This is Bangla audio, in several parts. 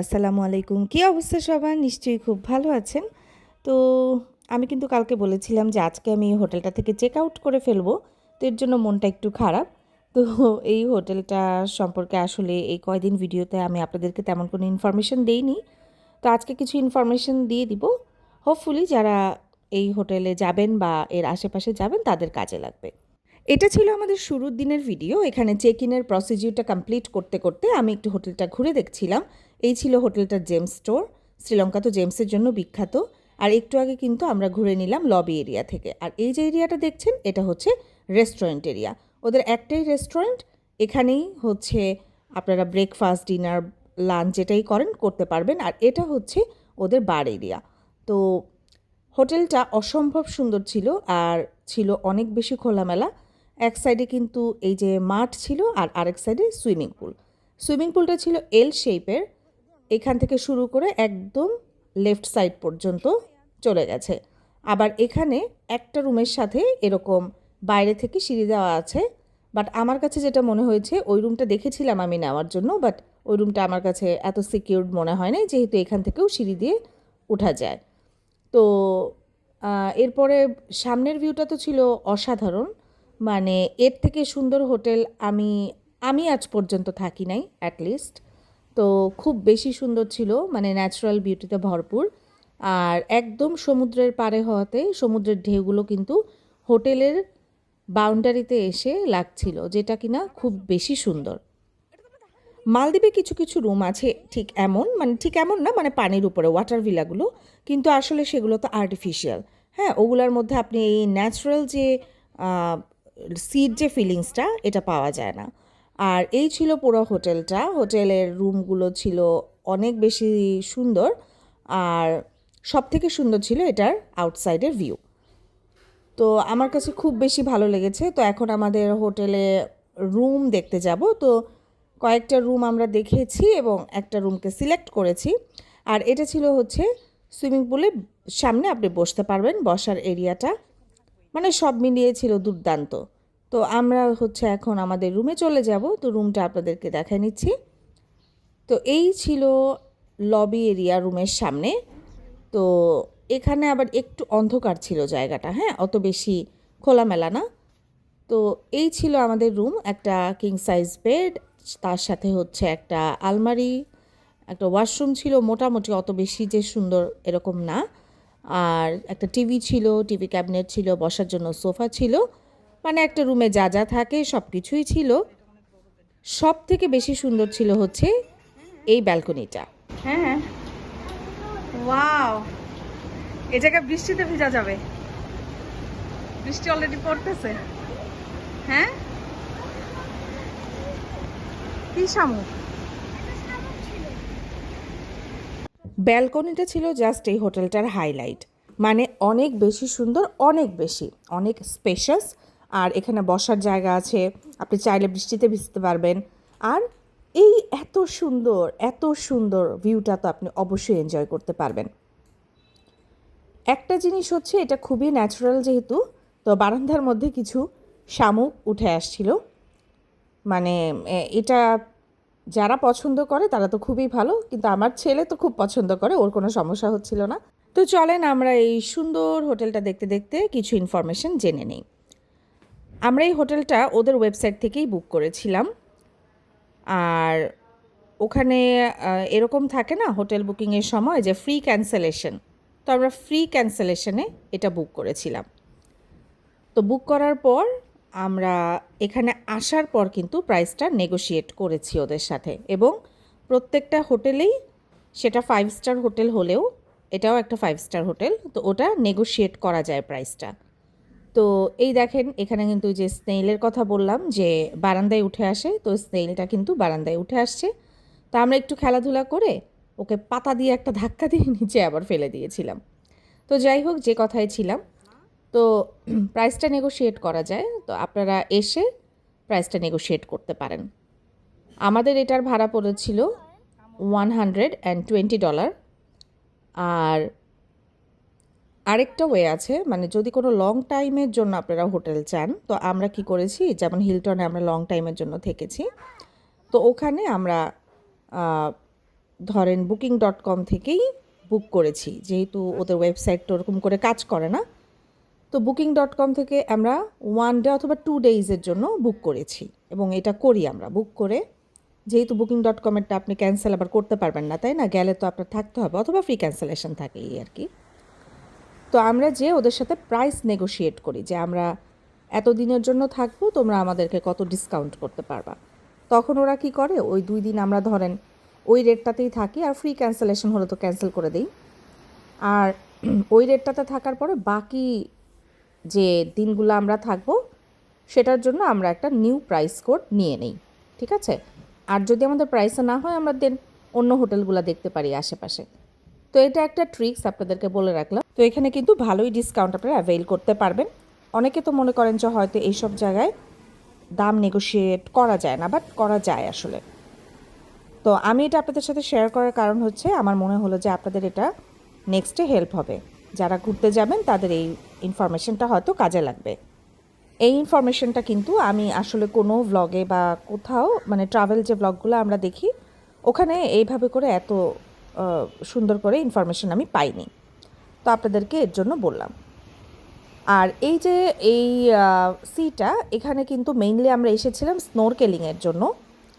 আসসালামু আলাইকুম। কী অবস্থা সবার? নিশ্চয়ই খুব ভালো আছেন। তো আমি কিন্তু কালকে বলেছিলাম যে আজকে আমি হোটেলটা থেকে চেক আউট করে ফেলব। তো এর জন্য মনটা একটু খারাপ। তো এই হোটেলটা সম্পর্কে আসলে এই কয়দিন ভিডিওতে আমি আপনাদেরকে তেমন কোনো ইনফরমেশন দেইনি। তো আজকে কিছু ইনফরমেশন দিয়ে দিব। হোপফুলি যারা এই হোটেলে যাবেন বা এর আশেপাশে যাবেন তাদের কাজে লাগবে। এটা ছিল আমাদের শুরুর দিনের ভিডিও এখানে চেক ইনের প্রসিডিউরটা কমপ্লিট করতে করতে আমি একটু হোটেলটা ঘুরে দেখছিলাম। এই ছিল হোটেলটার জেমস স্টোর। শ্রীলঙ্কা তো জেমসের জন্য বিখ্যাত। আর একটু আগে কিন্তু আমরা ঘুরে নিলাম লবি এরিয়া থেকে। আর এই যে এরিয়াটা দেখছেন, এটা হচ্ছে রেস্টুরেন্ট এরিয়া। ওদের একটাই রেস্টুরেন্ট। এখানেই হচ্ছে আপনারা ব্রেকফাস্ট, ডিনার, লাঞ্চ যেটাই করেন, করতে পারবেন। আর এটা হচ্ছে ওদের বার এরিয়া। তো হোটেলটা অসম্ভব সুন্দর ছিল আর ছিল অনেক বেশি খোলামেলা। এক সাইডে কিন্তু এই যে মাঠ ছিল আর আরেক সাইডে সুইমিং পুল। সুইমিং পুলটা ছিল এল শেপের। এখান থেকে শুরু করে একদম লেফট সাইড পর্যন্ত চলে গেছে। আবার এখানে একটা রুমের সাথে এরকম বাইরে থেকে সিঁড়ি দেওয়া আছে বাট আমার কাছে যেটা মনে হয়েছে, ওই রুমটা দেখেছিলাম আমি নেওয়ার জন্য বাট ওই রুমটা আমার কাছে এত সিকিউরড মনে হয় না যেহেতু এখান থেকেও সিঁড়ি দিয়ে ওঠা যায়। তো এরপরে সামনের ভিউটা তো ছিল অসাধারণ মানে এর থেকে সুন্দর হোটেল আমি আমি আজ পর্যন্ত থাকি নাই অ্যাটলিস্ট তো খুব বেশি সুন্দর ছিল মানে ন্যাচারাল বিউটিতে ভরপুর। আর একদম সমুদ্রের পাড়ে হওয়াতে সমুদ্রের ঢেউগুলো কিন্তু হোটেলের বাউন্ডারিতে এসে লাগছিল, যেটা কিনা খুব বেশি সুন্দর। মালদ্বীপে কিছু কিছু রুম আছে ঠিক এমন মানে ঠিক এমন না মানে পানির উপরে ওয়াটার ভিলাগুলো কিন্তু আসলে সেগুলো তো আর্টিফিশিয়াল হ্যাঁ ওগুলোর মধ্যে আপনি এই ন্যাচারাল যে সিড যে ফিলিংসটা এটা পাওয়া যায় না। আর এই ছিল পুরো হোটেলটা। হোটেলের রুমগুলো ছিল অনেক বেশি সুন্দর আর সব থেকে সুন্দর ছিল এটার আউটসাইডের ভিউ। তো আমার কাছে খুব বেশি ভালো লেগেছে। তো এখন আমাদের হোটেলে রুম দেখতে যাব। তো কয়েকটা রুম আমরা দেখেছি এবং একটা রুমকে সিলেক্ট করেছি। আর এটা ছিল হচ্ছে সুইমিং পুলের সামনে আপনি বসতে পারবেন। বসার এরিয়াটা মানে সব মিলিয়ে ছিল দুর্দান্ত। তো আমরা হচ্ছে এখন আমাদের রুমে চলে যাব। তো রুমটা আপনাদেরকে দেখায় নিচ্ছি। তো এই ছিল লবি এরিয়া রুমের সামনে। তো এখানে আবার একটু অন্ধকার ছিল জায়গাটা হ্যাঁ? অত বেশি খোলামেলা না। তো এই ছিল আমাদের রুম একটা কিং সাইজ বেড তার সাথে হচ্ছে একটা আলমারি, একটা ওয়াশরুম ছিল, মোটামুটি অত বেশি যে সুন্দর এরকম না। আর একটা টিভি ছিল টিভি ক্যাবিনেট ছিল, বসার জন্য সোফা ছিল। মানে একটা রুমে যা যা থাকে সব কিছুই ছিল। সব থেকে বেশি সুন্দর ছিল হচ্ছে এই ব্যালকনিটা হ্যাঁ। ওয়াও। জায়গায় বৃষ্টিতে ভিজা যাবে। বৃষ্টি অলরেডি পড়তেছে। হ্যাঁ? কি শামুক? ব্যালকনিটা ছিল জাস্ট এই হোটেলটার হাইলাইট মানে অনেক বেশি সুন্দর অনেক বেশি। অনেক স্পেশাস আর এখানে বসার জায়গা আছে। আপনি চাইলে বৃষ্টিতে ভিজতে পারবেন। আর এই এত সুন্দর এত সুন্দর ভিউটা তো আপনি অবশ্যই এনজয় করতে পারবেন। একটা জিনিস হচ্ছে, এটা খুবই ন্যাচারাল যেহেতু, তো বারান্দার মধ্যে কিছু শামুক উঠে আসছিল। মানে এটা যারা পছন্দ করে, তারা তো খুবই ভালো, কিন্তু আমার ছেলে তো খুব পছন্দ করে, ওর কোনো সমস্যা হচ্ছিল না। তো চলেন আমরা এই সুন্দর হোটেলটা দেখতে দেখতে কিছু ইনফরমেশন জেনে নেই। আমরা এই হোটেলটা ওদের ওয়েবসাইট থেকেই বুক করেছিলাম। আর ওখানে এরকম থাকে না হোটেল বুকিংয়ের সময় যে ফ্রি ক্যান্সেলেশন তো আমরা ফ্রি ক্যান্সেলেশনে এটা বুক করেছিলাম। তো বুক করার পর আমরা এখানে আসার পর কিন্তু প্রাইসটা নেগোশিয়েট করেছি ওদের সাথে। এবং প্রত্যেকটা হোটেলেই সেটা ফাইভ স্টার হোটেল হলেও এটাও একটা ফাইভ স্টার হোটেল, তো ওটা নেগোশিয়েট করা যায় প্রাইসটা তো এই দেখেন, এখানে কিন্তু যে স্নেইলের কথা বললাম যে বারান্দায় উঠে আসে, তো স্নেইলটা কিন্তু বারান্দায় উঠে আসছে। তো আমরা একটু খেলাধুলা করে ওকে পাতা দিয়ে একটা ধাক্কা দিয়ে নিচে আবার ফেলে দিয়েছিলাম। তো যাই হোক, যে কথায় ছিলাম। তো প্রাইসটা নেগোশিয়েট করা যায়, তো আপনারা এসে প্রাইসটা নেগোশিয়েট করতে পারেন। আমাদের এটার ভাড়া পড়েছিল one hundred and twenty dollar আর আরেকটা ওয়ে আছে মানে যদি কোনো লং টাইমের জন্য আপনারা হোটেল চান, তো আমরা কি করেছি, যেমন হিলটনে আমরা লং টাইমের জন্য থেকেছি, তো ওখানে আমরা ধরেন বুকিং ডট কম থেকেই বুক করেছি, যেহেতু ওদের ওয়েবসাইট তো ওরকম করে কাজ করে না, তো বুকিং ডট কম থেকে আমরা ওয়ান ডে অথবা টু ডেইজের জন্য বুক করেছি, এবং এটা করি আমরা বুক করে, যেহেতু বুকিং ডট কমেরটা আপনি ক্যান্সেল আবার করতে পারবেন না, তাই না? গেলে তো আপনার থাকতে হবে, অথবা ফ্রি ক্যান্সেলেশন থাকে এই আর কি। তো আমরা যে ওদের সাথে প্রাইস নেগোশিয়েট করি যে আমরা এত দিনের জন্য থাকব, তোমরা আমাদেরকে কত ডিসকাউন্ট করতে পারবা। তখন ওরা কি করে? ওই দুই দিন আমরা ধরেন ওই রেটটাতেই থাকি, আর ফ্রি ক্যান্সেলেশন হলে তো ক্যান্সেল করে দিই। আর ওই রেটটাতে থাকার পরে বাকি যে দিনগুলো আমরা থাকব, সেটার জন্য আমরা একটা নিউ প্রাইস কোড নিয়ে নেই, ঠিক আছে? আর যদি আমাদের প্রাইসে না হয়, আমরা দেন অন্য হোটেলগুলো দেখতে পারি আশেপাশে। তো এটা একটা ট্রিক্স আপনাদেরকে বলে রাখলাম। তো এখানে কিন্তু ভালোই ডিসকাউন্ট আপনারা অ্যাভেল করতে পারবেন। অনেকে তো মনে করেন যে হয়তো এইসব জায়গায় দাম নেগোশিয়েট করা যায় না বাট করা যায় আসলে। তো আমি এটা আপনাদের সাথে শেয়ার করার কারণ হচ্ছে, আমার মনে হলো যে আপনাদের এটা নেক্সটে হেল্প হবে। যারা ঘুরতে যাবেন, তাদের এই ইনফরমেশনটা হয়তো কাজে লাগবে। এই ইনফরমেশনটা কিন্তু আমি আসলে কোনো ব্লগে বা কোথাও মানে ট্রাভেল যে ভ্লগগুলো আমরা দেখি, ওখানে এইভাবে করে এত সুন্দর করে ইনফরমেশন আমি পাইনি। তো আপনাদেরকে এর জন্য বললাম। আর এই যে এই সিটা এখানে কিন্তু মেইনলি আমরা এসেছিলাম স্নোরকেলিংয়ের জন্য।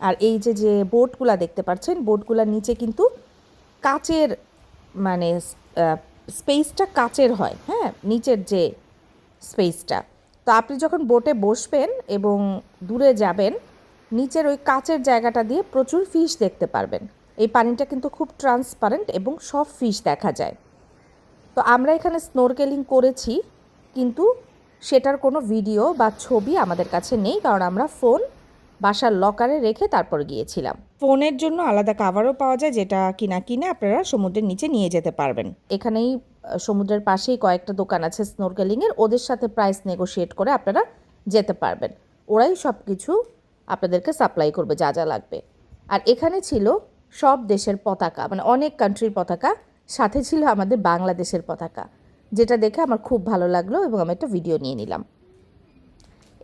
আর এই যে যে বোটগুলা দেখতে পাচ্ছেন বোটগুলার নিচে কিন্তু কাচের মানে স্পেসটা কাচের হয় হ্যাঁ? নিচের যে স্পেসটা তো আপনি যখন বোটে বসবেন এবং দূরে যাবেন, নিচের ওই কাচের জায়গাটা দিয়ে প্রচুর ফিশ দেখতে পারবেন। এই পানিটা কিন্তু খুব ট্রান্সপারেন্ট এবং সব ফিশ দেখা যায়। তো আমরা এখানে স্নোরকেলিং করেছি কিন্তু সেটার কোনো ভিডিও বা ছবি আমাদের কাছে নেই কারণ আমরা ফোন বাসার লকারে রেখে তারপর গিয়েছিলাম। ফোনের জন্য আলাদা কাভারও পাওয়া যায় যেটা কিনা কিনে আপনারা সমুদ্রের নিচে নিয়ে যেতে পারবেন। এখানেই সমুদ্রের পাশেই কয়েকটা দোকান আছে স্নোরকেলিংয়ের ওদের সাথে প্রাইস নেগোশিয়েট করে আপনারা যেতে পারবেন। ওরাই সব কিছু আপনাদেরকে সাপ্লাই করবে যা যা লাগবে। আর এখানে ছিল সব দেশের পতাকা মানে অনেক কান্ট্রির পতাকা, সাথে ছিল আমাদের বাংলাদেশের পতাকা, যেটা দেখে আমার খুব ভালো লাগল এবং আমি একটা ভিডিও নিয়ে নিলাম।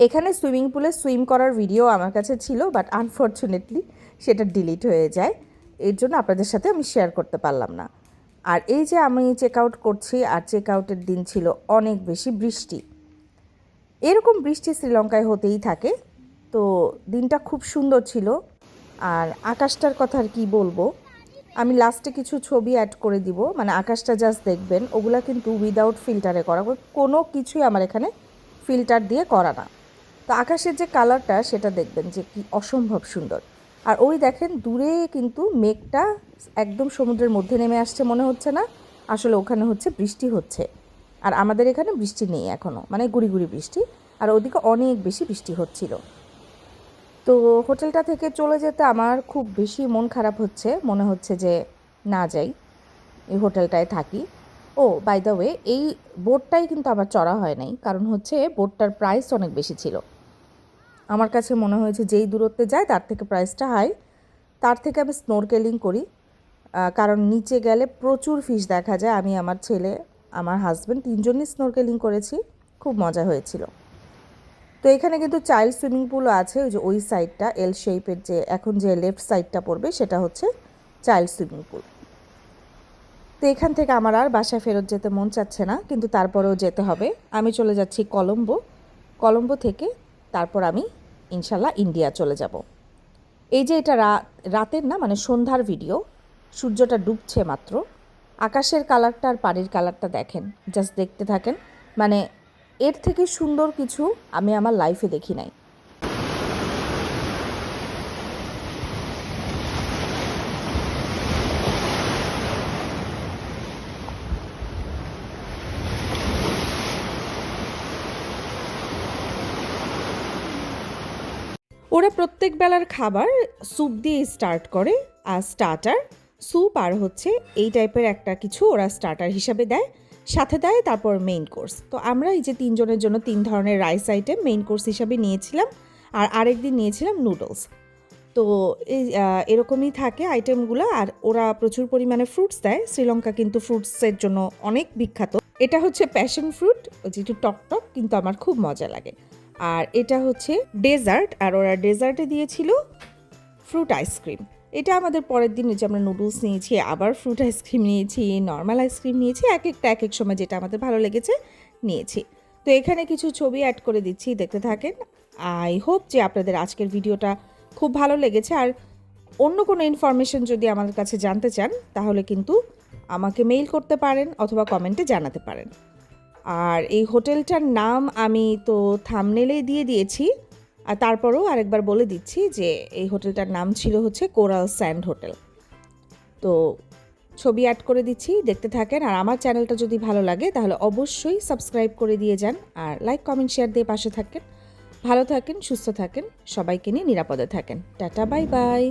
এখানে সুইমিং পুলে সুইম করার ভিডিও আমার কাছে ছিল বাট আনফর্চুনেটলি সেটা ডিলিট হয়ে যায়। এর জন্য আপনাদের সাথে আমি শেয়ার করতে পারলাম না। আর এই যে আমি চেক আউট করছি, আর চেক আউটের দিন ছিল অনেক বেশি বৃষ্টি। এরকম বৃষ্টি শ্রীলঙ্কায় হতেই থাকে, তো দিনটা খুব সুন্দর ছিল। আর আকাশটার কথা আর কি বলব, আমি লাস্টে কিছু ছবি অ্যাড করে দিব মানে আকাশটা জাস্ট দেখবেন, ওগুলা কিন্তু উইদাউট ফিল্টারে করা, কোনো কিছুই আমার এখানে ফিল্টার দিয়ে করা না। তো আকাশের যে কালারটা সেটা দেখবেন যে কি অসম্ভব সুন্দর। আর ওই দেখেন, দূরে কিন্তু মেঘটা একদম সমুদ্রের মধ্যে নেমে আসছে মনে হচ্ছে না, আসলে ওখানে হচ্ছে বৃষ্টি হচ্ছে। আর আমাদের এখানে বৃষ্টি নেই এখনও মানে গুড়ি গুড়ি বৃষ্টি, আর ওদিকে অনেক বেশি বৃষ্টি হচ্ছিল। তো হোটেলটা থেকে চলে যেতে আমার খুব বেশি মন খারাপ হচ্ছে, মনে হচ্ছে যে না যাই, এই হোটেলটায় থাকি। ও বাই দ্য ওয়ে এই বোটটাই কিন্তু আমার চড়া হয় নাই, কারণ হচ্ছে বোটটার প্রাইস অনেক বেশি ছিল। আমার কাছে মনে হয়েছে যেই দূরত্বে যায় তার থেকে প্রাইসটা হাই তার থেকে আমি স্নোরকেলিং করি কারণ নিচে গেলে প্রচুর ফিশ দেখা যায়। আমি আমার ছেলে, আমার হাজব্যান্ড তিনজনই স্নোরকেলিং করেছি, খুব মজা হয়েছিল। তো এখানে কিন্তু চাইল্ড সুইমিং পুলও আছে, ওই যে ওই সাইডটা এল শেপের যে, এখন যে লেফট সাইডটা পড়বে, সেটা হচ্ছে চাইল্ড সুইমিং পুল। তো এখান থেকে আমার আর বাসায় ফেরত যেতে মন চাচ্ছে না, কিন্তু তারপরেও যেতে হবে। আমি চলে যাচ্ছি কলম্বো। কলম্বো থেকে তারপর আমি, ইনশাল্লাহ, ইন্ডিয়া চলে যাব। এই যে এটা রাত রাতের না মানে সন্ধ্যার ভিডিও সূর্যটা ডুবছে মাত্র। আকাশের কালারটা আর পানির কালারটা দেখেন জাস্ট দেখতে থাকেন। মানে এর থেকে সুন্দর কিছু আমি আমার লাইফে দেখি নাই। ওরা প্রত্যেক বেলার খাবার স্যুপ দিয়ে স্টার্ট করে, আর স্টার্টার স্যুপ আর হচ্ছে এই টাইপের একটা কিছু ওরা স্টার্টার হিসাবে দেয়। সাথে দেয়, তারপর মেইন কোর্স তো আমরা এই যে তিনজনের জন্য তিন ধরনের রাইস আইটেম মেইন কোর্স হিসাবে নিয়েছিলাম আর আরেকদিন নিয়েছিলাম নুডলস তো এই এরকমই থাকে আইটেমগুলো আর ওরা প্রচুর পরিমাণে ফ্রুটস দেয়। শ্রীলঙ্কা কিন্তু ফ্রুটসের জন্য অনেক বিখ্যাত। এটা হচ্ছে প্যাশন ফ্রুট যেটু টক টক, কিন্তু আমার খুব মজা লাগে। আর এটা হচ্ছে ডেজার্ট আর ওরা ডেজার্টে দিয়েছিল ফ্রুট আইসক্রিম এটা আমাদের পরের দিন যে আমরা নুডলস নিয়েছি, আবার ফ্রুট আইসক্রিম নিয়েছি নর্মাল আইসক্রিম নিয়েছি, এক একটা এক এক সময় যেটা আমাদের ভালো লেগেছে নিয়েছি। তো এখানে কিছু ছবি অ্যাড করে দিচ্ছি, দেখতে থাকেন। আই হোপ যে আপনাদের আজকের ভিডিওটা খুব ভালো লেগেছে। আর অন্য কোনো ইনফরমেশন যদি আমাদের কাছে জানতে চান, তাহলে কিন্তু আমাকে মেইল করতে পারেন অথবা কমেন্টে জানাতে পারেন। আর এই হোটেলটার নাম আমি তো থামনেলেই দিয়ে দিয়েছি। আর তারপরেও আরেকবার বলে দিচ্ছি যে এই হোটেলটার নাম ছিল হচ্ছে কোরাল স্যান্ড হোটেল। তো ছবি অ্যাড করে দিচ্ছি, দেখতে থাকেন। আর আমার চ্যানেলটা যদি ভালো লাগে, তাহলে অবশ্যই সাবস্ক্রাইব করে দিয়ে যান আর লাইক কমেন্ট শেয়ার দিয়ে পাশে থাকেন। ভালো থাকেন, সুস্থ থাকেন, সবাইকে নিয়ে নিরাপদে থাকেন। Tata bye bye